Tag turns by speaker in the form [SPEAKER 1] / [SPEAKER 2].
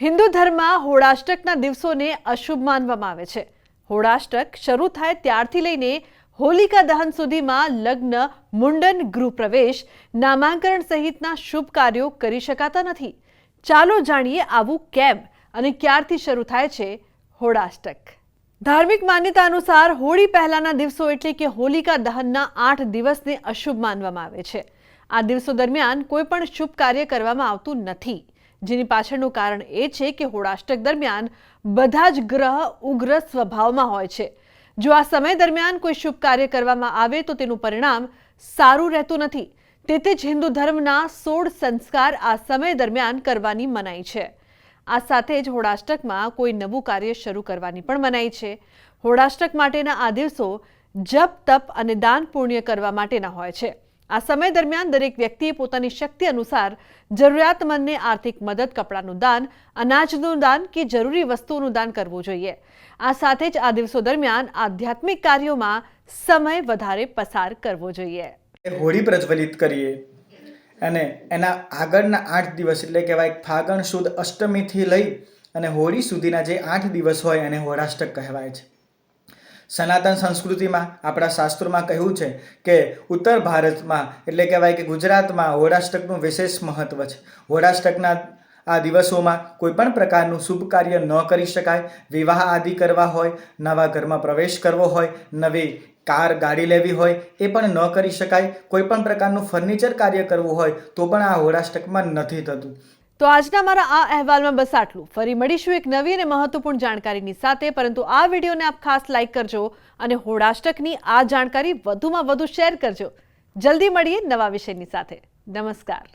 [SPEAKER 1] હિન્દુ ધર્મમાં હોળાષ્ટકના દિવસોને અશુભ માનવામાં આવે છે. હોળાષ્ટક શરૂ થાય ત્યારથી લઈને હોલિકા દહન સુધીમાં લગ્ન, મુંડન, ગૃહપ્રવેશ, નામાંકરણ સહિતના શુભ કાર્યો કરી શકાતા નથી. ચાલો જાણીએ આવું કેમ અને ક્યારથી શરૂ થાય છે હોળાષ્ટક. ધાર્મિક માન્યતા અનુસાર હોળી પહેલાના દિવસો એટલે કે હોલિકા દહનના આઠ દિવસને અશુભ માનવામાં આવે છે. આ દિવસો દરમિયાન કોઈ પણ શુભ કાર્ય કરવામાં આવતું નથી. જેની પાછળનું કારણ એ છે કે હોળાષ્ટક દરમિયાન બધા જ ગ્રહ ઉગ્ર સ્વભાવમાં હોય છે. જો આ સમય દરમિયાન કોઈ શુભ કાર્ય કરવામાં આવે તો તેનું પરિણામ સારું રહેતું નથી. તેથી જ હિન્દુ ધર્મના સોળ સંસ્કાર આ સમય દરમિયાન કરવાની મનાઈ છે. આ સાથે જ હોળાષ્ટકમાં કોઈ નવું કાર્ય શરૂ કરવાની પણ મનાઈ છે. હોળાષ્ટક માટેના આ દિવસો જપ, તપ અને દાન પુણ્ય કરવા માટેના હોય છે. આ સમય દરમિયાન દરેક વ્યક્તિએ પોતાની શક્તિ અનુસાર જરૂરિયાતમંદને આર્થિક મદદ, કપડાનું દાન, અનાજનું દાન કે જરૂરી વસ્તુઓનું દાન કરવું જોઈએ. આ સાથે જ આ દિવસો દરમિયાન આધ્યાત્મિક કાર્યોમાં સમય વધારે પસાર કરવો જોઈએ.
[SPEAKER 2] હોળી પ્રજ્વલિત કરીએ અને એના આગળના આઠ દિવસ એટલે કહેવાય ફાગણ, સુદ, અષ્ટમીથી લઈ અને હોળી સુધીના જે આઠ દિવસ હોય એને હોળાષ્ટક કહેવાય છે. સનાતન સંસ્કૃતિમાં, આપણા શાસ્ત્રોમાં કહ્યું છે કે ઉત્તર ભારતમાં, એટલે કહેવાય કે ગુજરાતમાં હોળાષ્ટકનું વિશેષ મહત્ત્વ છે. હોળાષ્ટકના આ દિવસોમાં કોઈ પણ પ્રકારનું શુભ કાર્ય ન કરી શકાય. વિવાહ આદિ કરવા હોય, નવા ઘરમાં પ્રવેશ કરવો હોય, નવી કાર ગાડી લેવી હોય, એ પણ ન કરી શકાય. કોઈ પણ પ્રકારનું ફર્નિચર કાર્ય કરવું હોય, તો પણ આ હોળાષ્ટકમાં નથી થતું.
[SPEAKER 1] તો આજના મારા આ અહેવાલમાં બસ આટલું. ફરી મળીશું એક નવી અને મહત્વપૂર્ણ જાણકારીની સાથે. પરંતુ આ વિડીયોને આપ ખાસ લાઇક કરજો અને હોડાષ્ટકની આ જાણકારી વધુમાં વધુ શેર કરજો. જલ્દી મળીએ નવા વિષયની સાથે. નમસ્કાર.